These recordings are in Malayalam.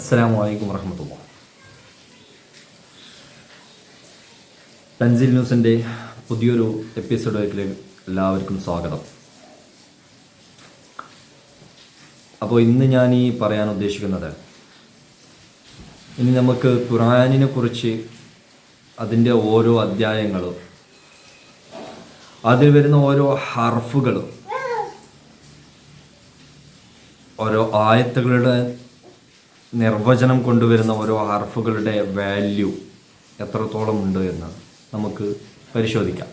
അസ്സലാമു അലൈക്കും വറഹമത്തുള്ള തൻസിൽ ന്യൂസിന്റെ പുതിയൊരു എപ്പിസോഡിലേക്ക് എല്ലാവർക്കും സ്വാഗതം. അപ്പോൾ ഇന്ന് ഞാൻ ഈ പറയാൻ ഉദ്ദേശിക്കുന്നത് ഇനി നമുക്ക് ഖുറാനിനെ കുറിച്ച് അതിന്റെ ഓരോ അധ്യായങ്ങളും അതിൽ വരുന്ന ഓരോ ഹർഫുകളും ഓരോ ആയത്തുകളുടെ നിർവചനം കൊണ്ടുവരുന്ന ഓരോ ഹർഫുകളുടെ വാല്യൂ എത്രത്തോളം ഉണ്ട് എന്ന് നമുക്ക് പരിശോധിക്കാം.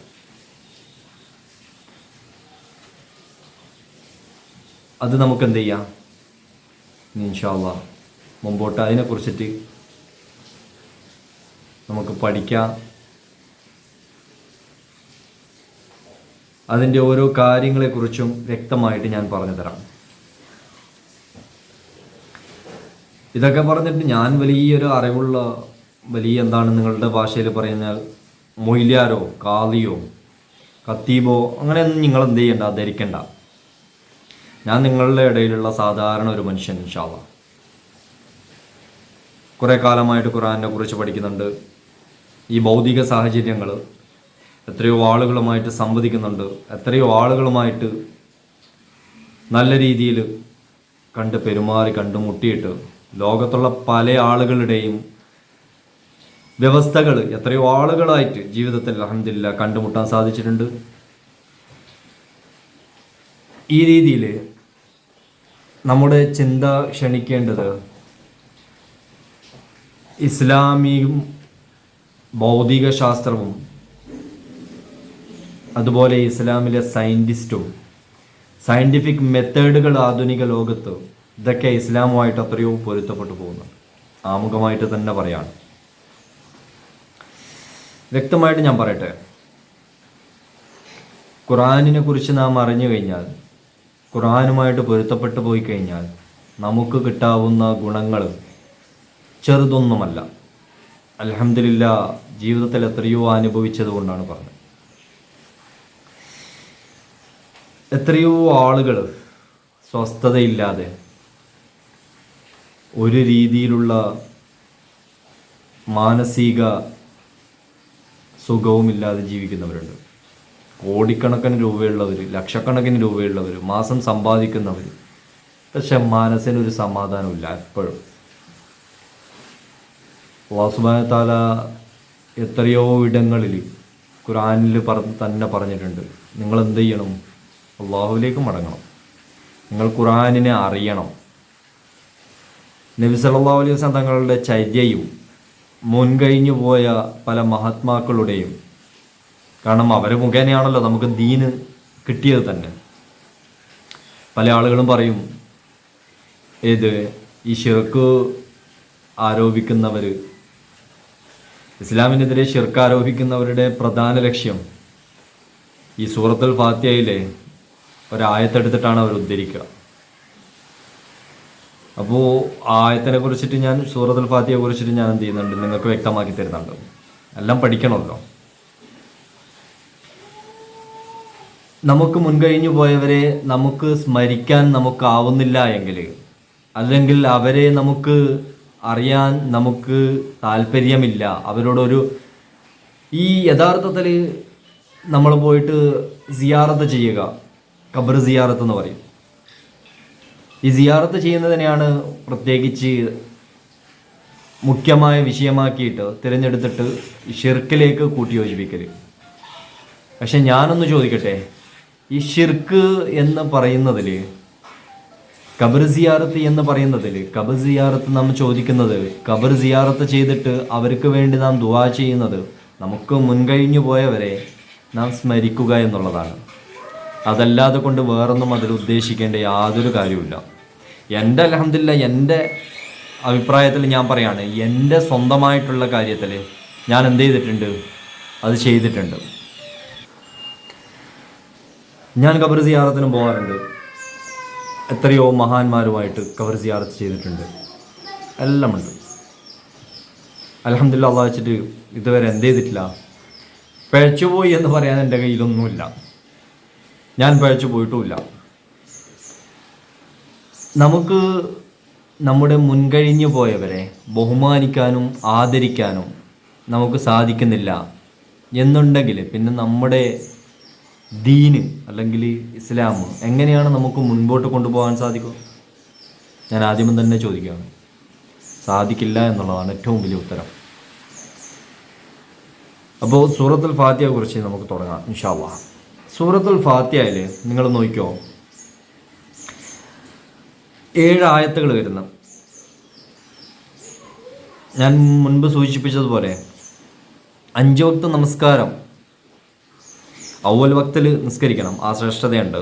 അത് നമുക്ക് എന്ത് ചെയ്യാം? ഇൻഷാല്ല മുമ്പോട്ട് അതിനെക്കുറിച്ചിട്ട് നമുക്ക് പഠിക്കാം. അതിന്റെ ഓരോ കാര്യങ്ങളെക്കുറിച്ചും വ്യക്തമായിട്ട് ഞാൻ പറഞ്ഞു തരാം ഇതൊക്കെ പറഞ്ഞിട്ട് ഞാൻ വലിയൊരു അറിവുള്ള വലിയ എന്താണ് നിങ്ങളുടെ ഭാഷയിൽ പറയുന്നാൽ മൊയ്ലാരോ കാളിയോ കത്തീബോ അങ്ങനെയൊന്നും നിങ്ങൾ എന്ത് ചെയ്യണ്ട ധരിക്കണ്ട. ഞാൻ നിങ്ങളുടെ ഇടയിലുള്ള സാധാരണ ഒരു മനുഷ്യൻ ഇൻഷാല്ല കുറേ കാലമായിട്ട് ഖുറാനെ കുറിച്ച് പഠിക്കുന്നുണ്ട്. ഈ ഭൗതിക സാഹചര്യങ്ങൾ എത്രയോ ആളുകളുമായിട്ട് സംവദിക്കുന്നുണ്ട്. എത്രയോ ആളുകളുമായിട്ട് നല്ല രീതിയിൽ കണ്ട് പെരുമാറി കണ്ടുമുട്ടിയിട്ട് ലോകത്തുള്ള പല ആളുകളുടെയും വ്യവസ്ഥകൾ എത്രയോ ആളുകളായിട്ട് ജീവിതത്തിൽ അഹമ്മദില്ല കണ്ടുമുട്ടാൻ സാധിച്ചിട്ടുണ്ട്. ഈ രീതിയിൽ നമ്മുടെ ചിന്ത ക്ഷണിക്കേണ്ടത് ഇസ്ലാമിയും ഭൗതിക ശാസ്ത്രവും അതുപോലെ ഇസ്ലാമിലെ സയന്റിസ്റ്റും സയന്റിഫിക് മെത്തേഡുകൾ ആധുനിക ലോകത്ത് ഇതൊക്കെ ഇസ്ലാമുമായിട്ട് അത്രയോ പൊരുത്തപ്പെട്ടു പോകുന്നുണ്ട്. ആമുഖമായിട്ട് തന്നെ പറയാണ്. വ്യക്തമായിട്ട് ഞാൻ പറയട്ടെ. ഖുറാനിനെ കുറിച്ച് നാം അറിഞ്ഞു കഴിഞ്ഞാൽ ഖുറാനുമായിട്ട് പൊരുത്തപ്പെട്ടു പോയി കഴിഞ്ഞാൽ നമുക്ക് കിട്ടാവുന്ന ഗുണങ്ങൾ ചെറുതൊന്നുമല്ല. അലഹമില്ല ജീവിതത്തിൽ എത്രയോ അനുഭവിച്ചത് കൊണ്ടാണ് പറഞ്ഞത്. എത്രയോ ആളുകൾ സ്വസ്ഥതയില്ലാതെ ഒരു രീതിയിലുള്ള മാനസിക സുഖവുമില്ലാതെ ജീവിക്കുന്നവരുണ്ട്. കോടിക്കണക്കിന് രൂപയുള്ളവർ ലക്ഷക്കണക്കിന് രൂപയുള്ളവർ മാസം സമ്പാദിക്കുന്നവർ പക്ഷെ മനസ്സിന് ഒരു സമാധാനമില്ല എപ്പോഴും വാസുബാനത്താല എത്രയോ ഇടങ്ങളിൽ ഖുറാനിൽ പറ തന്നെ പറഞ്ഞിട്ടുണ്ട്. നിങ്ങൾ എന്ത് ചെയ്യണം? അള്ളാഹുവിലേക്ക് മടങ്ങണം. നിങ്ങൾ ഖുറാനിനെ അറിയണം. നബി സല്ലല്ലാഹു അലൈഹി വസല്ലം തങ്ങളുടെ ചര്യയും മുൻകഴിഞ്ഞു പോയ പല മഹാത്മാക്കളുടെയും കാരണം അവരെ മുഖേനയാണല്ലോ നമുക്ക് ദീന് കിട്ടിയത് തന്നെ. പല ആളുകളും പറയും ഏത് ഈ ഷിർക്ക് ആരോപിക്കുന്നവർ ഇസ്ലാമിനെതിരെ ഷിർക്ക് ആരോപിക്കുന്നവരുടെ പ്രധാന ലക്ഷ്യം ഈ സൂറത്തുൽ ഫാത്തിയയിലെ ഒരായത്തെടുത്തിട്ടാണ് അവർ ഉദ്ധരിക്കുക. അപ്പോൾ ആയത്തിനെ കുറിച്ചിട്ട് ഞാൻ സൂറത്തുൽ ഫാത്തിയെ കുറിച്ചിട്ട് ഞാൻ എന്ത് ചെയ്യുന്നുണ്ട്? നിങ്ങൾക്ക് വ്യക്തമാക്കി തരുന്നുണ്ട്. എല്ലാം പഠിക്കണമല്ലോ. നമുക്ക് മുൻകഴിഞ്ഞു പോയവരെ നമുക്ക് സ്മരിക്കാൻ നമുക്കാവുന്നില്ല എങ്കിൽ അല്ലെങ്കിൽ അവരെ നമുക്ക് അറിയാൻ നമുക്ക് താല്പര്യമില്ല. അവരോടൊരു ഈ യഥാർത്ഥത്തിൽ നമ്മൾ പോയിട്ട് സിയാറത്ത് ചെയ്യുക. ഖബർ സിയാറത്ത് എന്ന് പറയും. ഈ സിയാറത്ത് ചെയ്യുന്നതിനെയാണ് പ്രത്യേകിച്ച് മുഖ്യമായ വിഷയമാക്കിയിട്ട് തിരഞ്ഞെടുത്തിട്ട് ഷിർക്കിലേക്ക് കൂട്ടിയോജിപ്പിക്കൽ പക്ഷെ ഞാനൊന്ന് ചോദിക്കട്ടെ ഈ ഷിർക്ക് എന്ന് പറയുന്നതിൽ കബർ സിയാറത്ത് എന്ന് പറയുന്നതിൽ കബർ സിയാറത്ത് നാം ചോദിക്കുന്നത് കബർ സിയാറത്ത് ചെയ്തിട്ട് അവർക്ക് വേണ്ടി നാം ദുവാ ചെയ്യുന്നത് നമുക്ക് മുൻകഴിഞ്ഞു പോയവരെ നാം സ്മരിക്കുക എന്നുള്ളതാണ്. അതല്ലാതെ കൊണ്ട് വേറൊന്നും അതിൽ ഉദ്ദേശിക്കേണ്ട യാതൊരു കാര്യവുമില്ല. എന്റെ അലഹമില്ല എന്റെ അഭിപ്രായത്തിൽ ഞാൻ പറയാണ് എന്റെ സ്വന്തമായിട്ടുള്ള കാര്യത്തിൽ ഞാൻ എന്ത് ചെയ്തിട്ടുണ്ട്? അത് ചെയ്തിട്ടുണ്ട്. ഞാൻ ഖബർ സിയാറത്തിന് പോകാറുണ്ട്. എത്രയോ മഹാന്മാരുമായിട്ട് ഖബർ സിയാറത്ത് ചെയ്തിട്ടുണ്ട്. എല്ലാം ഉണ്ട്. അലഹമില്ല അള്ളാഹ് വെച്ചിട്ട് ഇതുവരെ എന്ത് ചെയ്തിട്ടില്ല? പിഴച്ചുപോയി എന്ന് പറയാൻ എന്റെ കയ്യിലൊന്നുമില്ല. ഞാൻ പഴച്ചു പോയിട്ടുമില്ല. നമുക്ക് നമ്മുടെ മുൻകഴിഞ്ഞു പോയവരെ ബഹുമാനിക്കാനും ആദരിക്കാനും നമുക്ക് സാധിക്കുന്നില്ല. എന്നുണ്ടെങ്കിൽ പിന്നെ നമ്മുടെ ദീന് അല്ലെങ്കിൽ ഇസ്ലാം എങ്ങനെയാണ് നമുക്ക് മുൻപോട്ട് കൊണ്ടുപോകാൻ സാധിക്കുക? ഞാൻ ആദ്യം തന്നെ ചോദിക്കുകയാണ്. സാധിക്കില്ല എന്നുള്ളതാണ് ഏറ്റവും വലിയ ഉത്തരം. അപ്പോൾ സൂറത്തുൽ ഫാത്തിയെ കുറിച്ച് നമുക്ക് തുടങ്ങാം ഇൻഷാല്ല സൂറത്തുൽ ഫാത്തിയയിൽ നിങ്ങൾ നോക്കിയോ ഏഴ് ആയത്തുകൾ വരുന്ന. ഞാൻ മുൻപ് സൂചിപ്പിച്ചതുപോലെ അഞ്ച് വക്ത നമസ്കാരം ഔവൽ വക്തിൽ നിസ്കരിക്കണം ആ ശ്രേഷ്ഠതയുണ്ട്.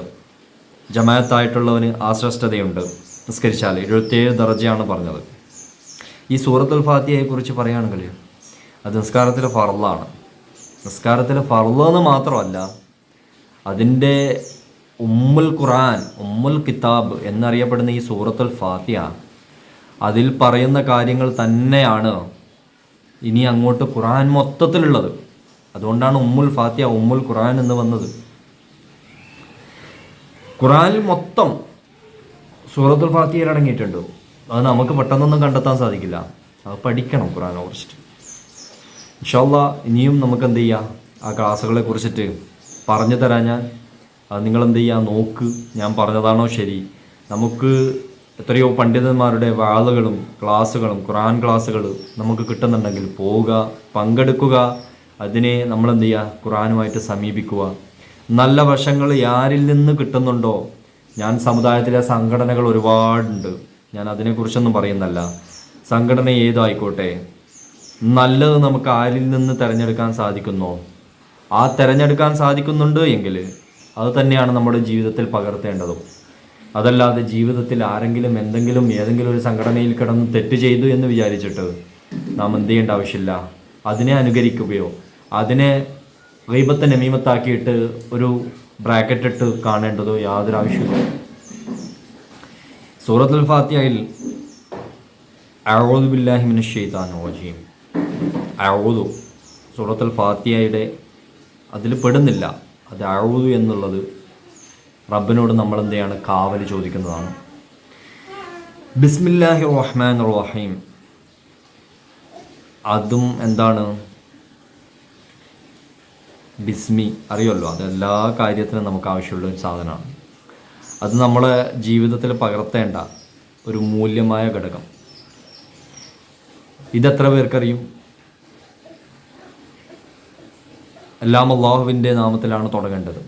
ജമാഅത്തായിട്ടുള്ളവന് ആ ശ്രേഷ്ഠതയുണ്ട്. നിസ്കരിച്ചാൽ എഴുപത്തേഴ് ദർജയാണ് പറഞ്ഞത്. ഈ സൂറത്തുൽ ഫാത്തിയെ കുറിച്ച് പറയുകയാണെങ്കിൽ അത് നിസ്കാരത്തിലെ ഫറലാണ് നിസ്കാരത്തിലെ ഫറൽ എന്ന് മാത്രമല്ല അതിന്റെ ഉമ്മുൽ ഖുറാൻ ഉമ്മുൽ കിതാബ് എന്നറിയപ്പെടുന്ന ഈ സൂറത്തുൽ ഫാത്തിയ അതിൽ പറയുന്ന കാര്യങ്ങൾ തന്നെയാണ് ഇനി അങ്ങോട്ട് ഖുറാൻ മൊത്തത്തിലുള്ളത്. അതുകൊണ്ടാണ് ഉമ്മുൽ ഫാത്തിയ ഉമ്മുൽ ഖുറാൻ എന്ന് വന്നത്. ഖുറാനിൽ മൊത്തം സൂറത്തുൽ ഫാത്തിയയിൽ അടങ്ങിയിട്ടുണ്ട്. അത് നമുക്ക് പെട്ടെന്നൊന്നും കണ്ടെത്താൻ സാധിക്കില്ല. അത് പഠിക്കണം ഖുറാനെ കുറിച്ചിട്ട്. ഇൻഷാല്ല ഇനിയും നമുക്ക് എന്ത് ചെയ്യാം? ആ ക്ലാസ്സുകളെ കുറിച്ചിട്ട് പറഞ്ഞു തരാം ഞാൻ. എന്ത് ചെയ്യുക നോക്ക്. ഞാൻ പറഞ്ഞതാണോ ശരി? നമുക്ക് എത്രയോ പണ്ഡിതന്മാരുടെ വാളുകളും ക്ലാസ്സുകളും ഖുറാൻ ക്ലാസ്സുകൾ നമുക്ക് കിട്ടുന്നുണ്ടെങ്കിൽ പോവുക പങ്കെടുക്കുക. അതിനെ നമ്മൾ എന്ത് ചെയ്യുക ഖുറാനുമായിട്ട് സമീപിക്കുക. നല്ല വശങ്ങൾ ആരിൽ നിന്ന് കിട്ടുന്നുണ്ടോ? ഞാൻ സമുദായത്തിലെ സംഘടനകൾ ഒരുപാടുണ്ട്. ഞാൻ അതിനെക്കുറിച്ചൊന്നും പറയുന്നല്ല സംഘടന ഏതായിക്കോട്ടെ? നല്ലത് നമുക്ക് ആരിൽ നിന്ന് തിരഞ്ഞെടുക്കാൻ സാധിക്കുന്നോ? ആ തിരഞ്ഞെടുക്കാൻ സാധിക്കുന്നുണ്ട് എങ്കിൽ അത് തന്നെയാണ് നമ്മുടെ ജീവിതത്തിൽ പകർത്തേണ്ടതും. അതല്ലാതെ ജീവിതത്തിൽ ആരെങ്കിലും എന്തെങ്കിലും ഏതെങ്കിലും ഒരു സംഘടനയിൽ കിടന്ന് തെറ്റ് ചെയ്തു എന്ന് വിചാരിച്ചിട്ട് നാം എന്ത് ചെയ്യേണ്ട ആവശ്യമില്ല. അതിനെ അനുകരിക്കുകയോ അതിനെ ഗൈബത്തെ നമീമത്താക്കിയിട്ട് ഒരു ബ്രാക്കറ്റ് ഇട്ട് കാണേണ്ടതോ യാതൊരു ആവശ്യമില്ല സൂറത്തുൽ ഫാത്തിയയിൽ ബില്ലാഹി ഷെയ്താൻ ഓജിയും സൂറത്ത് സൂറത്തുൽ ഫാത്തിഹയുടെ അതിൽ പെടുന്നില്ല. അത് അഴുതു എന്നുള്ളത് റബ്ബിനോട് നമ്മൾ എന്ത് ചെയ്യാണ് കാവൽ ചോദിക്കുന്നതാണ്. ബിസ്മില്ലാഹി റഹ്മാൻ റഹീം. അതും എന്താണ്? ബിസ്മി. അറിയുമല്ലോ? അത് എല്ലാ കാര്യത്തിനും നമുക്ക് ആവശ്യമുള്ള ഒരു സാധനമാണ്. അത് നമ്മളെ ജീവിതത്തിൽ പകർത്തേണ്ട ഒരു മൂല്യമായ ഘടകം. ഇതെത്ര പേർക്കറിയും? എല്ലാം അള്ളാഹുവിന്റെ നാമത്തിലാണ് തുടങ്ങേണ്ടത്.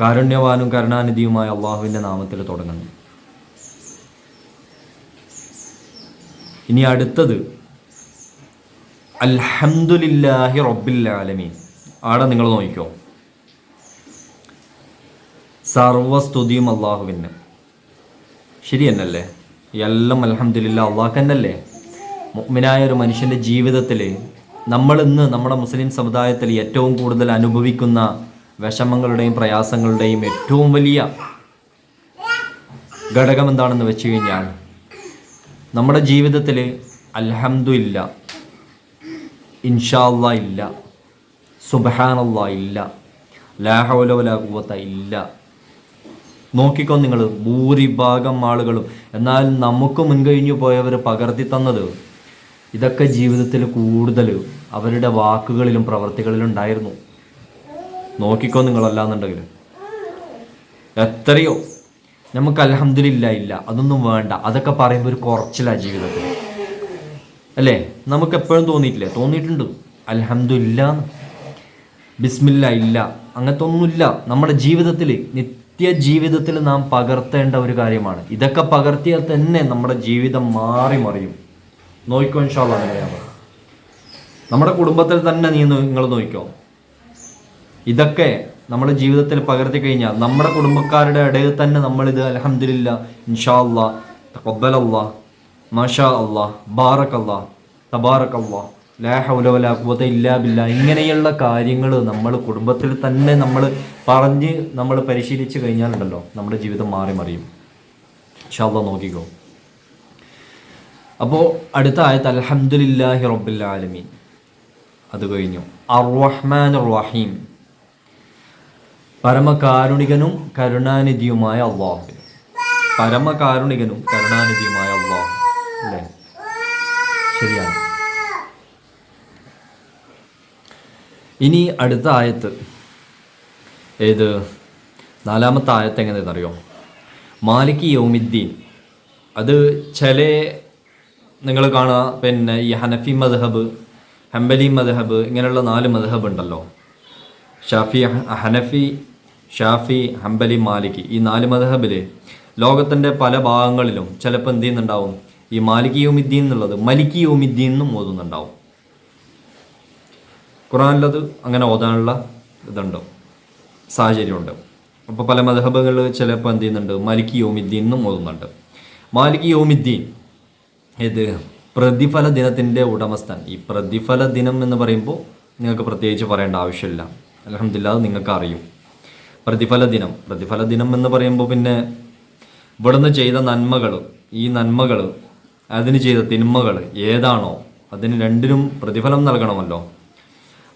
കാരുണ്യവാനും കരുണാനിധിയുമായ അള്ളാഹുവിന്റെ നാമത്തിൽ തുടങ്ങുന്നു ഇനി അടുത്തത് അൽഹംദുലില്ലാഹി റബ്ബിൽ ആലമീൻ. ആടെ നിങ്ങൾ നോക്കിക്കോ. സർവസ്തുതിയും അള്ളാഹുവിന്. ശരി തന്നെയല്ലേ? എല്ലാം അലഹമില്ല അള്ളാഹ് തന്നെയല്ലേ? മുഅ്മിനായ ഒരു മനുഷ്യന്റെ ജീവിതത്തിൽ നമ്മൾ ഇന്ന് നമ്മുടെ മുസ്ലിം സമുദായത്തിൽ ഏറ്റവും കൂടുതൽ അനുഭവിക്കുന്ന വിഷമങ്ങളുടെയും പ്രയാസങ്ങളുടെയും ഏറ്റവും വലിയ ഘടകം എന്താണെന്ന് വെച്ച് കഴിഞ്ഞാൽ നമ്മുടെ ജീവിതത്തിൽ അൽഹംദു ഇല്ല ഇൻഷാല്ല ഇല്ല സുബഹാനല്ല ഇല്ല ലാഹോലോലാകുവത്ത ഇല്ല. നോക്കിക്കോ നിങ്ങൾ ഭൂരിഭാഗം ആളുകളും. എന്നാൽ നമുക്ക് മുൻകഴിഞ്ഞു പോയവർ പകർത്തി തന്നത് ഇതൊക്കെ ജീവിതത്തിൽ കൂടുതൽ അവരുടെ വാക്കുകളിലും പ്രവർത്തികളിലും ഉണ്ടായിരുന്നു. നോക്കിക്കോ നിങ്ങളല്ലാന്നുണ്ടെങ്കിൽ. എത്രയോ. നമുക്ക് അലഹമില്ല ഇല്ല. അതൊന്നും വേണ്ട. അതൊക്കെ പറയുമ്പോൾ ഒരു കുറച്ചില്ല ജീവിതത്തിൽ. അല്ലേ? നമുക്ക് എപ്പോഴും തോന്നിയിട്ടില്ലേ? തോന്നിയിട്ടുണ്ട്. അലഹമില്ല ബിസ്മില്ല ഇല്ല. അങ്ങനത്തെ ഒന്നുമില്ല നമ്മുടെ ജീവിതത്തിൽ നിത്യ ജീവിതത്തിൽ നാം പകർത്തേണ്ട ഒരു കാര്യമാണ്. ഇതൊക്കെ പകർത്തിയാൽ തന്നെ നമ്മുടെ ജീവിതം മാറി മറിയും നോക്കിക്കോ ഇൻഷാള്ള അങ്ങനെയാണ് നമ്മുടെ കുടുംബത്തിൽ തന്നെ നീ നിങ്ങൾ നോയിക്കോ. ഇതൊക്കെ നമ്മുടെ ജീവിതത്തിൽ പകർത്തി കഴിഞ്ഞാൽ നമ്മുടെ കുടുംബക്കാരുടെ ഇടയിൽ തന്നെ നമ്മളിത് അലഹമില്ല ഇൻഷാ അല്ലാ തഖബ്ബലല്ലാ മാഷാ ബാറക്കല്ല തബാറക്കല്ല തബാറക്കല്ലാ ലാ ഹൗല വലാ ഖുവത ഇല്ലാ ബില്ലാ ഇങ്ങനെയുള്ള കാര്യങ്ങൾ നമ്മൾ കുടുംബത്തിൽ തന്നെ നമ്മൾ പറഞ്ഞ് നമ്മൾ പരിശീലിച്ച് കഴിഞ്ഞാലുണ്ടല്ലോ നമ്മുടെ ജീവിതം മാറി മറിയും. ഇൻഷാ അല്ലാ നോക്കിക്കോ. അപ്പോൾ അടുത്ത ആയത്ത് അലഹമുല്ലാഹി റബ്ബിൽ ആലമീൻ. അത് കഴിഞ്ഞു. അർറഹ്മാൻ റഹീം പരമകാരുണികനും കരുണാനിധിയുമായ അള്ളാഹു. പരമകാരുണികനും കരുണാനിധിയുമായ അള്ളാഹു. അല്ലേ? ശരിയാണ്. ഇനി അടുത്ത ആയത്ത്. ഏത്? നാലാമത്തെ ആയത്ത് എങ്ങനെയെന്നറിയോ മാലിക് യൗമിദ്ദീൻ. അത് ചില നിങ്ങൾ കാണുക പിന്നെ ഈ ഹനഫി മദ്ഹബ് ഹംബലി മദ്ഹബ് ഇങ്ങനെയുള്ള നാല് മദ്ഹബ് ഉണ്ടല്ലോ. ഷാഫി ഹനഫി ഷാഫി ഹംബലി മാലിക് ഈ നാല് മദ്ഹബിൽ ലോകത്തിന്റെ പല ഭാഗങ്ങളിലും ചിലപ്പോൾ എന്ത് ചെയ്യുന്നുണ്ടാവും? ഈ മാലിക് യോമിദ്ദീൻ എന്നുള്ളത് മലിക് യോമിദ്ദീൻ എന്നും ഓതുന്നുണ്ടാവും. ഖുറാനിലത് അങ്ങനെ ഓതാനുള്ള ഇതുണ്ട് സാഹചര്യമുണ്ട്. അപ്പോൾ പല മധബുകളിൽ ചിലപ്പോൾ എന്ത് ചെയ്യുന്നുണ്ട്? മാലിക് യോമിദ്ദീൻ എന്നും ഓതുന്നുണ്ട്. മാലിക് യോമിദ്ദീൻ ഇത് പ്രതിഫല ദിനത്തിന്റെ ഉടമസ്ഥൻ. ഈ പ്രതിഫല ദിനം എന്ന് പറയുമ്പോൾ നിങ്ങൾക്ക് പ്രത്യേകിച്ച് പറയേണ്ട ആവശ്യമില്ല. അലഹമില്ല അത് നിങ്ങൾക്ക് അറിയും പ്രതിഫല ദിനം. പ്രതിഫല ദിനം എന്ന് പറയുമ്പോൾ പിന്നെ ഇവിടുന്ന് ചെയ്ത നന്മകൾ ഈ നന്മകൾ അതിന് ചെയ്ത തിന്മകൾ ഏതാണോ അതിന് രണ്ടിനും പ്രതിഫലം നൽകണമല്ലോ.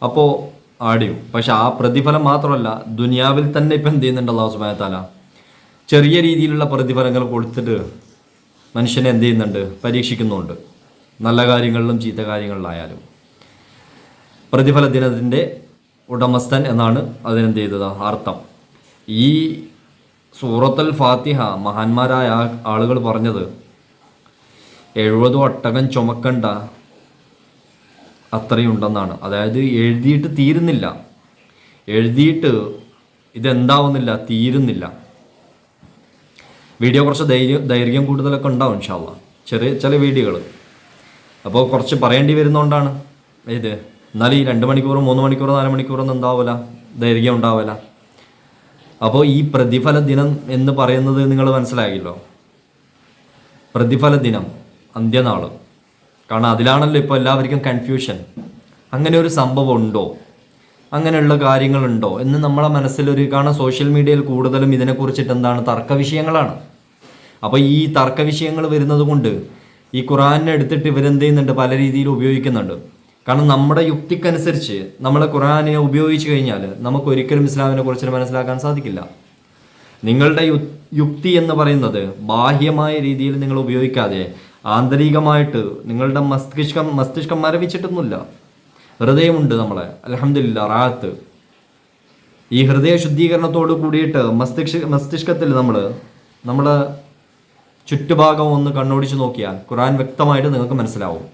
അപ്പോൾ ആടിയും. പക്ഷെ ആ പ്രതിഫലം മാത്രമല്ല ദുനിയാവിൽ തന്നെ ഇപ്പം എന്ത് ചെയ്യുന്നുണ്ട് അള്ളാഹു സുബാനത്താല ചെറിയ രീതിയിലുള്ള പ്രതിഫലങ്ങൾ കൊടുത്തിട്ട് മനുഷ്യനെ എന്ത് ചെയ്യുന്നുണ്ട്? പരീക്ഷിക്കുന്നുണ്ട്. നല്ല കാര്യങ്ങളിലും ചീത്ത കാര്യങ്ങളിലായാലും. പ്രതിഫല ദിനത്തിന്റെ ഉടമസ്ഥൻ എന്നാണ് അതിനെന്ത് ചെയ്തത്? അർത്ഥം. ഈ സൂറത്തൽ ഫാത്തിഹ മഹാന്മാരായ ആളുകൾ പറഞ്ഞത് എഴുപത് ഒട്ടകം ചുമക്കണ്ട അത്രയുണ്ടെന്നാണ്. അതായത് എഴുതിയിട്ട് തീരുന്നില്ല. എഴുതിയിട്ട് ഇതെന്താവുന്നില്ല? തീരുന്നില്ല. വീഡിയോ കുറച്ച് ധൈര്യം ദൈർഘ്യം കൂടുതലൊക്കെ ഉണ്ടാവും ഇൻഷാല്ല ചെറിയ ചില വീഡിയോകൾ. അപ്പോൾ കുറച്ച് പറയേണ്ടി വരുന്നതുകൊണ്ടാണ് ഇത് എന്നാൽ ഈ രണ്ട് മണിക്കൂറും മൂന്ന് മണിക്കൂറും നാല് മണിക്കൂറൊന്നും ഉണ്ടാവില്ല ദൈർഘ്യം ഉണ്ടാവില്ല അപ്പോൾ ഈ പ്രതിഫല ദിനം എന്ന് പറയുന്നത് നിങ്ങൾ മനസ്സിലായല്ലോ. പ്രതിഫല ദിനം അന്ത്യനാൾ കാരണം അതിലാണല്ലോ ഇപ്പോൾ എല്ലാവർക്കും കൺഫ്യൂഷൻ അങ്ങനെ ഒരു സംഭവം ഉണ്ടോ? അങ്ങനെയുള്ള കാര്യങ്ങളുണ്ടോ? എന്ന് നമ്മളെ മനസ്സിലൊരു കാരണം സോഷ്യൽ മീഡിയയിൽ കൂടുതലും ഇതിനെക്കുറിച്ചിട്ട് എന്താണ്? തർക്ക വിഷയങ്ങളാണ്. അപ്പോൾ ഈ തർക്ക വിഷയങ്ങൾ വരുന്നത് കൊണ്ട് ഈ ഖുറാനെ എടുത്തിട്ട് ഇവരെന്ത് ചെയ്യുന്നുണ്ട്? പല രീതിയിൽ ഉപയോഗിക്കുന്നുണ്ട്. കാരണം നമ്മുടെ യുക്തിക്കനുസരിച്ച് നമ്മൾ ഖുറാനെ ഉപയോഗിച്ചു കഴിഞ്ഞാൽ നമുക്ക് ഒരിക്കലും ഇസ്ലാമിനെ കുറിച്ച് മനസ്സിലാക്കാൻ സാധിക്കില്ല. നിങ്ങളുടെ യുക്തി എന്ന് പറയുന്നത് ബാഹ്യമായ രീതിയിൽ നിങ്ങൾ ഉപയോഗിക്കാതെ ആന്തരികമായിട്ട് നിങ്ങളുടെ മസ്തിഷ്കം മസ്തിഷ്കം മരവിച്ചിട്ടൊന്നുമില്ല. ഹൃദയമുണ്ട് നമ്മളെ. അലഹമില്ല റാത്ത്. ഈ ഹൃദയ ശുദ്ധീകരണത്തോട് കൂടിയിട്ട് മസ്തിഷ്ക മസ്തിഷ്കത്തിൽ നമ്മൾ നമ്മുടെ ചുറ്റുഭാഗം ഒന്ന് കണ്ണോടിച്ച് നോക്കിയാൽ ഖുറാൻ വ്യക്തമായിട്ട് നിങ്ങൾക്ക് മനസ്സിലാവും.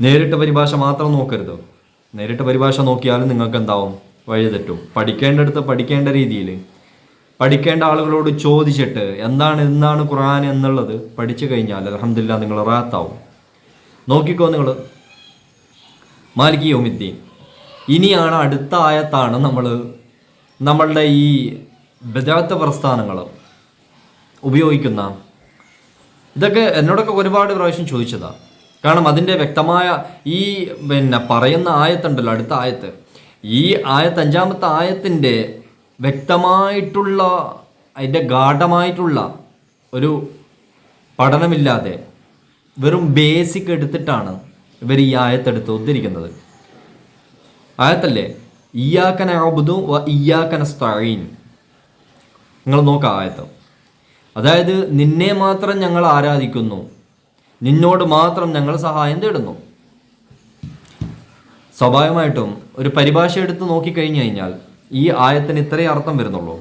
നേരിട്ട് പരിഭാഷ മാത്രം നോക്കരുത്. നേരിട്ട് പരിഭാഷ നോക്കിയാലും നിങ്ങൾക്ക് എന്താവും? വഴിതെറ്റും. പഠിക്കേണ്ടടുത്ത് പഠിക്കേണ്ട രീതിയിൽ പഠിക്കേണ്ട ആളുകളോട് ചോദിച്ചിട്ട് എന്താണ് എന്താണ് ഖുറാൻ എന്നുള്ളത് പഠിച്ചു കഴിഞ്ഞാൽ അലഹമില്ല നിങ്ങൾ റാത്താവും. നോക്കിക്കോ നിങ്ങൾ. മാലിക് യോമിദ്ദീൻ. ഇനിയാണ് അടുത്ത ആയത്താണ് നമ്മൾ നമ്മളുടെ ഈ ബദാത്ത പ്രസ്ഥാനങ്ങൾ ഉപയോഗിക്കുന്ന ഇതൊക്കെ എന്നോടൊക്കെ ഒരുപാട് പ്രാവശ്യം ചോദിച്ചതാണ് കാരണം അതിന്റെ വ്യക്തമായ ഈ പിന്നെ പറയുന്ന ആയത്തുണ്ടല്ലോ അടുത്ത ആയത്ത്. ഈ ആയത്ത് അഞ്ചാമത്തെ ആയത്തിന്റെ വ്യക്തമായിട്ടുള്ള അതിന്റെ ഗാഠമായിട്ടുള്ള ഒരു പഠനമില്ലാതെ വെറും ബേസിക് എടുത്തിട്ടാണ് ഇവർ ഈ ആയത്തെടുത്ത് ഉദ്ധരിക്കുന്നത്. ആയത്തല്ലേ? ഇയാക്കന അബുദു വ ഇയാക്കന സ്തഴീൻ നിങ്ങൾ നോക്കാം ആയത്ത്. അതായത് നിന്നെ മാത്രം ഞങ്ങൾ ആരാധിക്കുന്നു. നിന്നോട് മാത്രം ഞങ്ങൾ സഹായം തേടുന്നു. സ്വാഭാവികമായിട്ടും ഒരു പരിഭാഷ എടുത്ത് നോക്കിക്കഴിഞ്ഞു കഴിഞ്ഞാൽ ഈ ആയത്തിന് ഇത്രേ അർത്ഥം വരുന്നുള്ളൂ.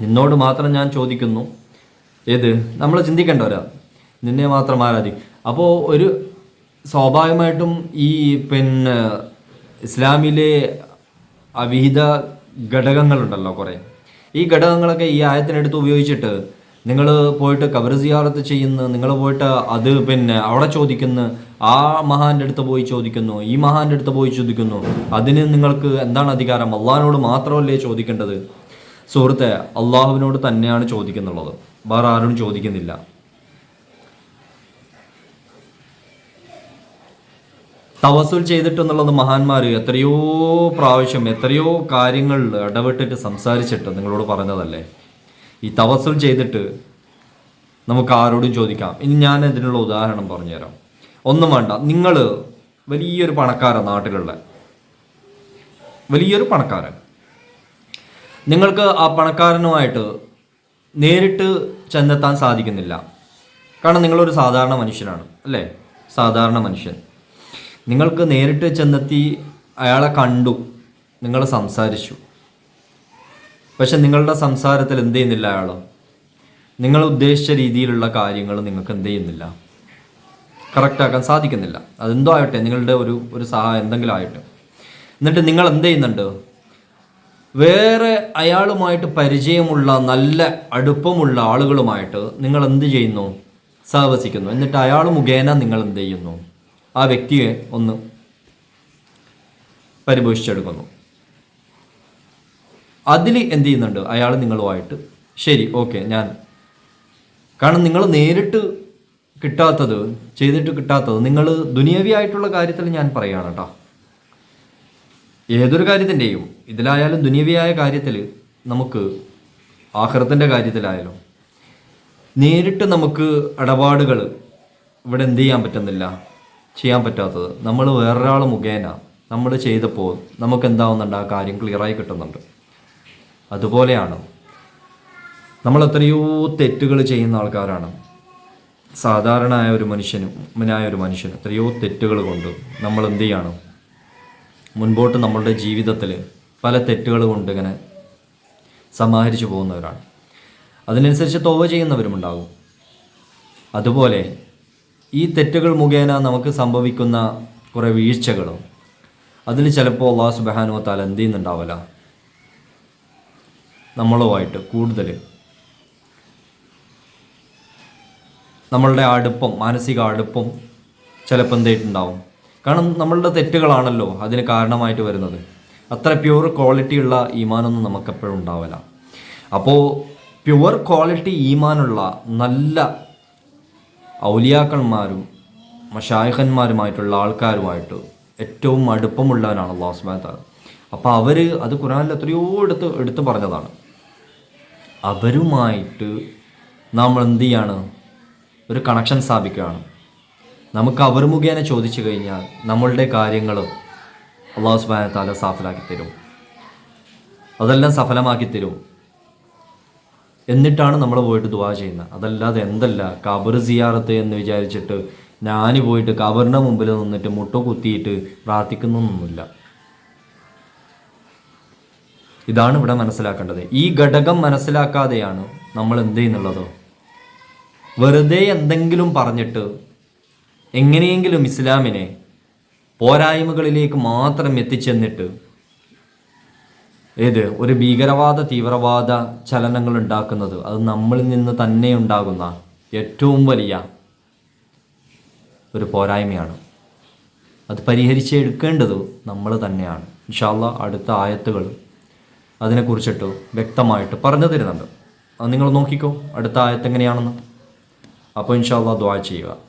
നിന്നോട് മാത്രം ഞാൻ ചോദിക്കുന്നു. ഏത്? നമ്മൾ ചിന്തിക്കേണ്ട ഒരാ നിന്നെ മാത്രം ആരാധിക്കും അപ്പോൾ ഒരു സ്വാഭാവികമായിട്ടും ഈ പിന്നെ ഇസ്ലാമിലെ അവിഹിത ഘടകങ്ങളുണ്ടല്ലോ കുറേ. ഈ ഘടകങ്ങളൊക്കെ ഈ ആയത്തിനെടുത്ത് ഉപയോഗിച്ചിട്ട് നിങ്ങൾ പോയിട്ട് കബർ സിയാറത്ത് ചെയ്യുന്നു നിങ്ങൾ പോയിട്ട് അത് പിന്നെ അവിടെ ചോദിക്കുന്നു ആ മഹാന്റെ അടുത്ത് പോയി ചോദിക്കുന്നു ഈ മഹാന്റെ അടുത്ത് പോയി ചോദിക്കുന്നു. അതിന് നിങ്ങൾക്ക് എന്താണ് അധികാരം? അള്ളാഹിനോട് മാത്രമല്ലേ ചോദിക്കേണ്ടത്? സുഹൃത്തെ അള്ളാഹുവിനോട് തന്നെയാണ് ചോദിക്കുന്നുള്ളത്. വേറെ ആരും ചോദിക്കുന്നില്ല. തവസുൽ ചെയ്തിട്ടെന്നുള്ളത് മഹാന്മാർ എത്രയോ പ്രാവശ്യം എത്രയോ കാര്യങ്ങളിൽ ഇടപെട്ടിട്ട് സംസാരിച്ചിട്ട് നിങ്ങളോട് പറഞ്ഞതല്ലേ? ഈ തപസ്സം ചെയ്തിട്ട് നമുക്ക് ആരോടും ചോദിക്കാം. ഇനി ഞാൻ ഇതിനുള്ള ഉദാഹരണം പറഞ്ഞുതരാം. ഒന്നും വേണ്ട. നിങ്ങൾ വലിയൊരു പണക്കാരൻ നാട്ടിലുള്ള. വലിയൊരു പണക്കാരൻ. നിങ്ങൾക്ക് ആ പണക്കാരനുമായിട്ട് നേരിട്ട് ചെന്നെത്താൻ സാധിക്കുന്നില്ല. കാരണം നിങ്ങളൊരു സാധാരണ മനുഷ്യനാണ് അല്ലേ? സാധാരണ മനുഷ്യൻ. നിങ്ങൾക്ക് നേരിട്ട് ചെന്നെത്തി അയാളെ കണ്ടു നിങ്ങൾ സംസാരിച്ചു. പക്ഷെ നിങ്ങളുടെ സംസാരത്തിൽ എന്ത് ചെയ്യുന്നില്ല അയാൾ നിങ്ങൾ ഉദ്ദേശിച്ച രീതിയിലുള്ള കാര്യങ്ങൾ നിങ്ങൾക്ക് എന്ത് ചെയ്യുന്നില്ല? കറക്റ്റാക്കാൻ സാധിക്കുന്നില്ല. അതെന്തോ ആവട്ടെ നിങ്ങളുടെ ഒരു ഒരു സഹായം എന്തെങ്കിലും ആയിട്ട് എന്നിട്ട് നിങ്ങൾ എന്ത് ചെയ്യുന്നുണ്ട്? വേറെ അയാളുമായിട്ട് പരിചയമുള്ള നല്ല അടുപ്പമുള്ള ആളുകളുമായിട്ട് നിങ്ങൾ എന്ത് ചെയ്യുന്നു? സഹവസിക്കുന്നു. എന്നിട്ട് അയാൾ മുഖേന നിങ്ങൾ എന്ത് ചെയ്യുന്നു? ആ വ്യക്തിയെ ഒന്ന് പരിപോഷിച്ചെടുക്കുന്നു. അതിൽ എന്ത് ചെയ്യുന്നുണ്ട്? അയാൾ നിങ്ങളുമായിട്ട് ശരി ഓക്കെ ഞാൻ. കാരണം നിങ്ങൾ നേരിട്ട് കിട്ടാത്തത് ചെയ്തിട്ട് കിട്ടാത്തത് നിങ്ങൾ ദുനിയവി ആയിട്ടുള്ള കാര്യത്തിൽ ഞാൻ പറയുകയാണ് കേട്ടോ. ഏതൊരു കാര്യത്തിന്റെയും ഇതിലായാലും ദുനിയവിയായ കാര്യത്തിൽ നമുക്ക് ആഹ്റത്തിന്റെ കാര്യത്തിലായാലും നേരിട്ട് നമുക്ക് ഇടപാടുകൾ ഇവിടെ എന്ത് ചെയ്യാൻ പറ്റുന്നില്ല ചെയ്യാൻ പറ്റാത്തത്. നമ്മൾ വേറൊരാൾ മുഖേന നമ്മൾ ചെയ്തപ്പോൾ നമുക്ക് എന്താവുന്നുണ്ട് ആ കാര്യം ക്ലിയറായി കിട്ടുന്നുണ്ട്. അതുപോലെയാണ്. നമ്മൾ എത്രയോ തെറ്റുകൾ ചെയ്യുന്ന ആൾക്കാരാണ്. സാധാരണയായ ഒരു മനുഷ്യനും മുനായ ഒരു മനുഷ്യൻ എത്രയോ തെറ്റുകൾ കൊണ്ട് നമ്മൾ എന്ത് ചെയ്യണം? മുൻപോട്ട് നമ്മളുടെ ജീവിതത്തിൽ പല തെറ്റുകൾ കൊണ്ട് ഇങ്ങനെ സമാഹരിച്ചു പോകുന്നവരാണ്. അതിനനുസരിച്ച് തോവ ചെയ്യുന്നവരുമുണ്ടാകും അതുപോലെ ഈ തെറ്റുകൾ മുഖേന നമുക്ക് സംഭവിക്കുന്ന കുറേ വീഴ്ചകളും അതിൽ ചിലപ്പോൾ അള്ളാഹു സുബാനുവത്താൽ എന്ത് ചെയ്യുന്നുണ്ടാവില്ല നമ്മളുമായിട്ട് കൂടുതൽ നമ്മളുടെ അടുപ്പം മാനസിക അടുപ്പം ചിലപ്പോൾ എന്തായിട്ടുണ്ടാവും കാരണം നമ്മളുടെ തെറ്റുകളാണല്ലോ അതിന് കാരണമായിട്ട് വരുന്നത്. അത്ര പ്യുവർ ക്വാളിറ്റി ഉള്ള ഈമാനൊന്നും നമുക്കെപ്പോഴും ഉണ്ടാവില്ല. അപ്പോൾ പ്യുവർ ക്വാളിറ്റി ഈമാനുള്ള നല്ല ഔലിയാക്കന്മാരും മഷായഹന്മാരുമായിട്ടുള്ള ആൾക്കാരുമായിട്ട് ഏറ്റവും അടുപ്പമുള്ളവനാണ് അള്ളാഹു സുബാൻ വ അപ്പോൾ അവർ അത് ഖുറാനിൽ എത്രയോ എടുത്ത് എടുത്തു പറഞ്ഞതാണ്. അവരുമായിട്ട് നമ്മൾ എന്ത് ചെയ്യാണ്? ഒരു കണക്ഷൻ സ്ഥാപിക്കുകയാണ്. നമുക്ക് അവർ മുഖേന ചോദിച്ചു കഴിഞ്ഞാൽ നമ്മളുടെ കാര്യങ്ങൾ അള്ളാഹു സുബാനത്താല സഫലാക്കി തരും. അതെല്ലാം സഫലമാക്കി തരും. എന്നിട്ടാണ് നമ്മൾ പോയിട്ട് ദുവാ ചെയ്യുന്നത്. അതല്ലാതെ എന്തല്ല കബർ സിയാറത്ത് എന്ന് വിചാരിച്ചിട്ട് ഞാൻ പോയിട്ട് കബറിന്റെ മുമ്പിൽ നിന്നിട്ട് മുട്ട കുത്തിയിട്ട് പ്രാർത്ഥിക്കുന്നൊന്നുമില്ല. ഇതാണ് ഇവിടെ മനസ്സിലാക്കേണ്ടത്. ഈ ഘടകം മനസ്സിലാക്കാതെയാണ് നമ്മൾ എന്ത് ചെയ്യുന്നുള്ളത്? വെറുതെ എന്തെങ്കിലും പറഞ്ഞിട്ട് എങ്ങനെയെങ്കിലും ഇസ്ലാമിനെ പോരായ്മകളിലേക്ക് മാത്രം എത്തിച്ചെന്നിട്ട് ഏത്? ഒരു ഭീകരവാദ തീവ്രവാദ ചലനങ്ങൾ ഉണ്ടാക്കുന്നത് അത് നമ്മളിൽ നിന്ന് തന്നെ ഉണ്ടാകുന്ന ഏറ്റവും വലിയ ഒരു പോരായ്മയാണ്. അത് പരിഹരിച്ചെടുക്കേണ്ടത് നമ്മൾ തന്നെയാണ്. ഇൻഷാല്ല അടുത്ത ആയത്തുകൾ അതിനെക്കുറിച്ചിട്ട് വ്യക്തമായിട്ട് പറഞ്ഞു തരുന്നുണ്ട്. അത് നിങ്ങൾ നോക്കിക്കോ അടുത്ത ആയത്ത് എങ്ങനെയാണെന്ന്. അപ്പോൾ ഇൻഷാല്ല ദ്വാ ചെയ്യുക.